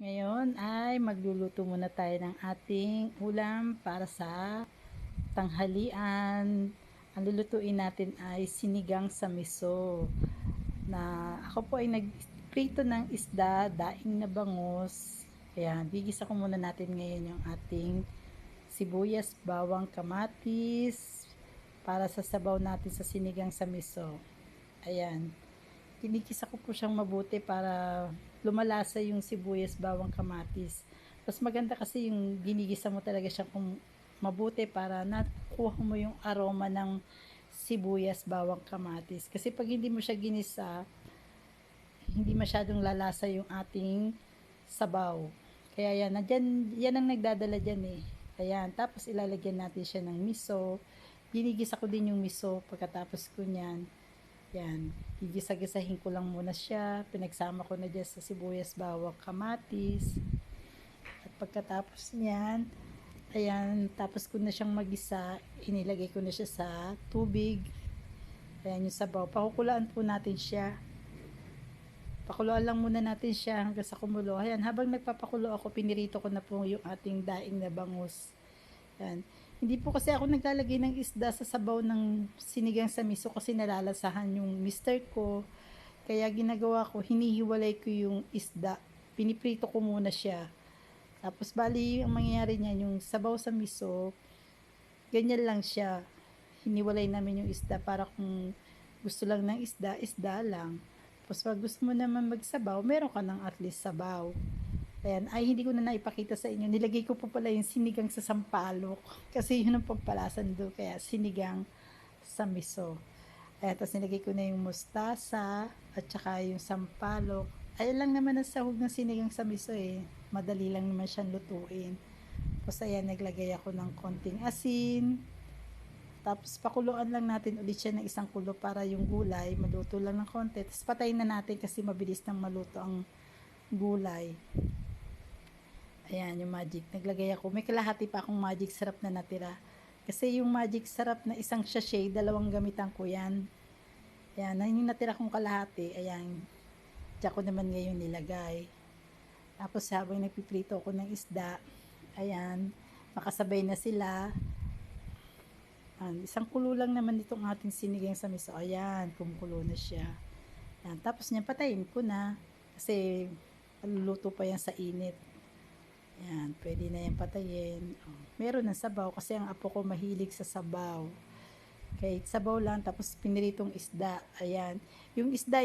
Ngayon ay magluluto muna tayo ng ating ulam para sa tanghalian. Ang lulutuin natin ay sinigang sa miso. Na ako po ay nagprito ng isda, daing na bangus. Ayan, bigisa ko muna natin ngayon yung ating sibuyas, bawang, kamatis para sa sabaw natin sa sinigang sa miso. Ayan. Kinikisa ko po siyang mabuti para lumalasa yung sibuyas, bawang, kamatis. Mas maganda kasi yung ginigisa mo talaga siya kung mabuti para nakuha mo yung aroma ng sibuyas, bawang, kamatis. Kasi pag hindi mo siya ginisa, hindi masyadong lalasa yung ating sabaw. Kaya yan, nandyan, yan ang nagdadala dyan eh. Ayan, tapos ilalagyan natin siya ng miso. Ginigisa ko din yung miso pagkatapos ko niyan. Yan, gigisa-gisahin ko lang muna siya. Pinagsama ko na dyan sa sibuyas, bawang, kamatis. At pagkatapos niyan, ayan, tapos ko na siyang magisa. Inilagay ko na siya sa tubig. Ayan yung sabaw. Pakukulaan po natin siya. Pakuluan lang muna natin siya hanggang sa kumulo. Ayan, habang nagpapakulo ako, pinirito ko na po yung ating daing na bangus. Ayan. Hindi po kasi ako naglalagay ng isda sa sabaw ng sinigang sa miso kasi nalalasahan yung mister ko. Kaya ginagawa ko, hinihiwalay ko yung isda. Piniprito ko muna siya. Tapos bali, ang mangyayari niya, yung sabaw sa miso, ganyan lang siya. Hiniwalay namin yung isda para kung gusto lang ng isda, isda lang. Tapos pag gusto mo naman magsabaw, meron ka ng at least sabaw. Ayan, ay hindi ko na naipakita sa inyo. Nilagay ko po pala yung sinigang sa sampalok. Kasi yun ang pampalasan doon. Kaya sinigang sa miso. Ayan, tapos nilagay ko na yung mustasa at saka yung sampalok. Ayun lang naman ang sahog ng sinigang sa miso eh. Madali lang naman siyang lutuin. Tapos ayan, naglagay ako ng konting asin. Tapos pakuluan lang natin ulit siya ng isang kulo para yung gulay maluto lang ng konti. Tapos patayin na natin kasi mabilis nang maluto ang gulay. Ayan, yung magic. Naglagay ako. May kalahati pa akong magic sarap na natira. Kasi yung magic sarap na isang sachet, dalawang gamitan ko yan. Ayan, yung natira kong kalahati, ayan, diyan ko naman ngayon nilagay. Tapos habang nagpiprito ako ng isda, ayan, makasabay na sila. Ayan, isang kulo lang naman itong ating sinigang sa miso. Ayan, kumukulo na siya. Ayan, tapos niyan patayin ko na. Kasi luluto pa yan sa init. Yan, pwede na yan patayin. Meron ng sabaw kasi ang apo ko mahilig sa sabaw. Okay, sabaw lang tapos piniritong isda. Ayan. Yung isda